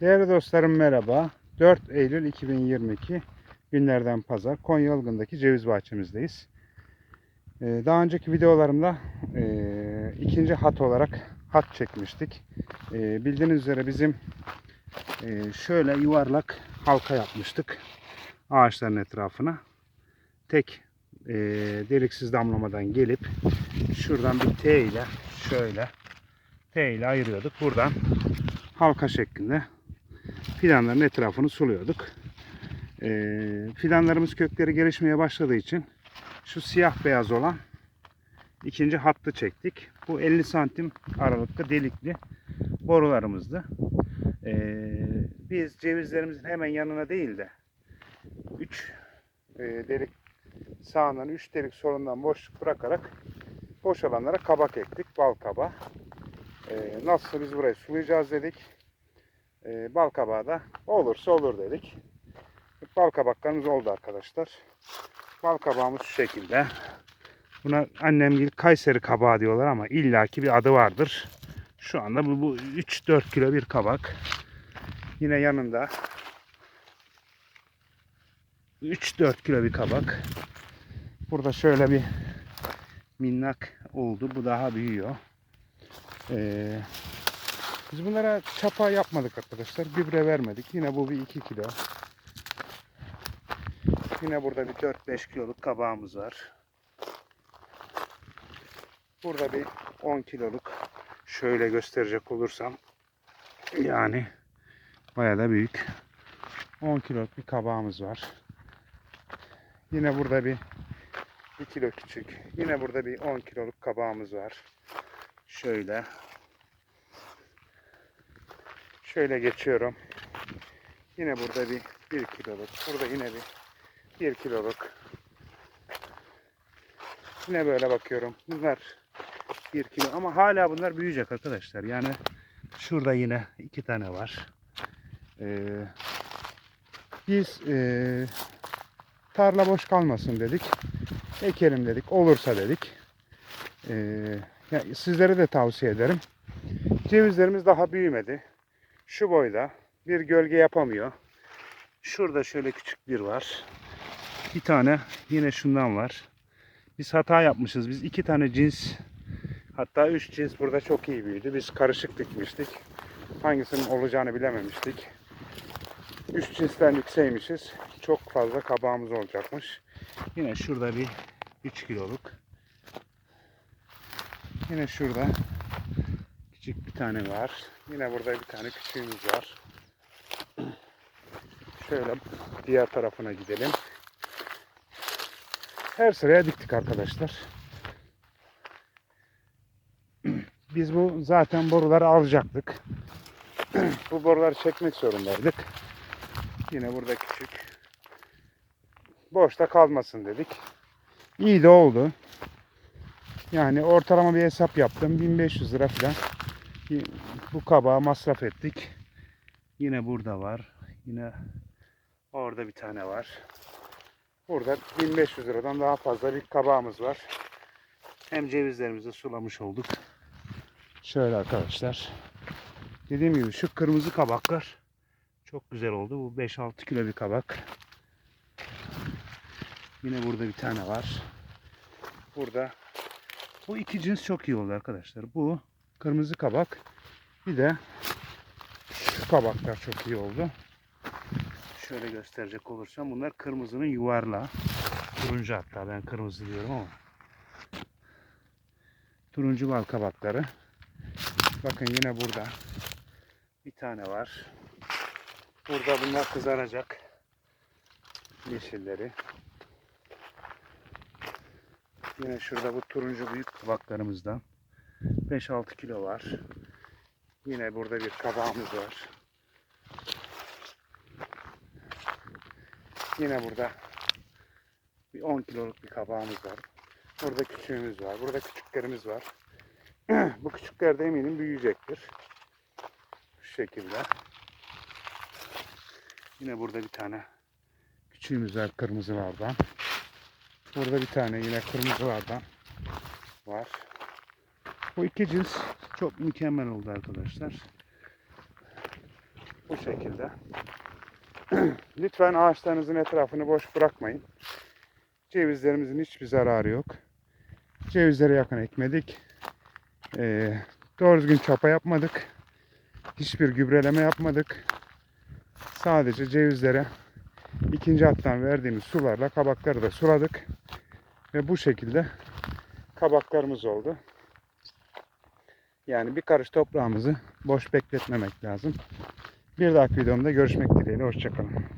Değerli dostlarım merhaba. 4 Eylül 2022 günlerden pazar Konya Ilgın'daki ceviz bahçemizdeyiz. Ee, Daha önceki videolarımda e, ikinci hat olarak hat çekmiştik. Ee, Bildiğiniz üzere bizim e, şöyle yuvarlak halka yapmıştık ağaçların etrafına. Tek e, deliksiz damlamadan gelip şuradan bir T ile şöyle T ile ayırıyorduk. Buradan halka şeklinde fidanların etrafını suluyorduk. Ee, fidanlarımız kökleri gelişmeye başladığı için şu siyah beyaz olan ikinci hattı çektik. Bu 50 santim aralıkta delikli borularımızdı. Ee, biz cevizlerimizin hemen yanına değil de 3 delik sağından 3 delik solundan boşluk bırakarak boş alanlara kabak ektik. Bal kabağı. Ee, nasılsa biz burayı sulayacağız dedik. Ee, bal kabağı da olursa olur dedik. Bal kabaklarımız oldu arkadaşlar. Bal kabağımız şu şekilde. Buna annem gibi Kayseri kabağı diyorlar ama illaki bir adı vardır. Şu anda bu, bu 3-4 kilo bir kabak. Yine yanında 3-4 kilo bir kabak. Burada şöyle bir minnak oldu. Bu daha büyüyor. Ee, biz bunlara çapa yapmadık arkadaşlar. Gübre vermedik. Yine bu bir 2 kilo. Yine burada bir 4-5 kiloluk kabağımız var. Burada bir 10 kiloluk şöyle gösterecek olursam yani bayağı da büyük 10 kiloluk bir kabağımız var. Yine burada bir 1 kilo küçük. Yine burada bir 10 kiloluk kabağımız var. Şöyle Şöyle geçiyorum. Yine burada bir 1 kiloluk. Burada yine bir 1 kiloluk. Yine böyle bakıyorum. Bunlar 1 kilo ama hala bunlar büyüyecek arkadaşlar. Yani şurada yine iki tane var. Ee, biz ee, tarla boş kalmasın dedik. Ekelim dedik. Olursa dedik. Ee, ya sizlere de tavsiye ederim. Cevizlerimiz daha büyümedi şu boyda bir gölge yapamıyor. Şurada şöyle küçük bir var. Bir tane yine şundan var. Biz hata yapmışız. Biz iki tane cins hatta üç cins burada çok iyi büyüdü. Biz karışık dikmiştik. Hangisinin olacağını bilememiştik. Üç cinsten yükseğmişiz. Çok fazla kabağımız olacakmış. Yine şurada bir 3 kiloluk. Yine şurada tane var. Yine burada bir tane küçüğümüz var. Şöyle diğer tarafına gidelim. Her sıraya diktik arkadaşlar. Biz bu zaten boruları alacaktık. bu boruları çekmek zorundaydık. Yine burada küçük. Boşta kalmasın dedik. İyi de oldu. Yani ortalama bir hesap yaptım. 1500 lira falan bu kabağı masraf ettik. Yine burada var. Yine orada bir tane var. Burada 1500 liradan daha fazla bir kabağımız var. Hem cevizlerimizi sulamış olduk. Şöyle arkadaşlar. Dediğim gibi şu kırmızı kabaklar çok güzel oldu. Bu 5-6 kilo bir kabak. Yine burada bir tane var. Burada bu iki cins çok iyi oldu arkadaşlar. Bu kırmızı kabak. Bir de şu kabaklar çok iyi oldu. Şöyle gösterecek olursam bunlar kırmızının yuvarlağı. Turuncu hatta ben kırmızı diyorum ama. Turuncu bal kabakları. Bakın yine burada bir tane var. Burada bunlar kızaracak. Yeşilleri. Yine şurada bu turuncu büyük kabaklarımızdan. 5-6 kilo var. Yine burada bir kabağımız var. Yine burada bir 10 kiloluk bir kabağımız var. Burada küçüğümüz var. Burada küçüklerimiz var. Bu küçükler de eminim büyüyecektir. Şu şekilde. Yine burada bir tane küçüğümüz var kırmızılardan. Burada bir tane yine kırmızılardan var. Bu iki cins çok mükemmel oldu arkadaşlar. Bu şekilde. Lütfen ağaçlarınızın etrafını boş bırakmayın. Cevizlerimizin hiçbir zararı yok. Cevizlere yakın ekmedik. Ee, doğru düzgün çapa yapmadık. Hiçbir gübreleme yapmadık. Sadece cevizlere ikinci hattan verdiğimiz sularla kabakları da suladık. Ve bu şekilde kabaklarımız oldu. Yani bir karış toprağımızı boş bekletmemek lazım. Bir dahaki videomda görüşmek dileğiyle. Hoşçakalın.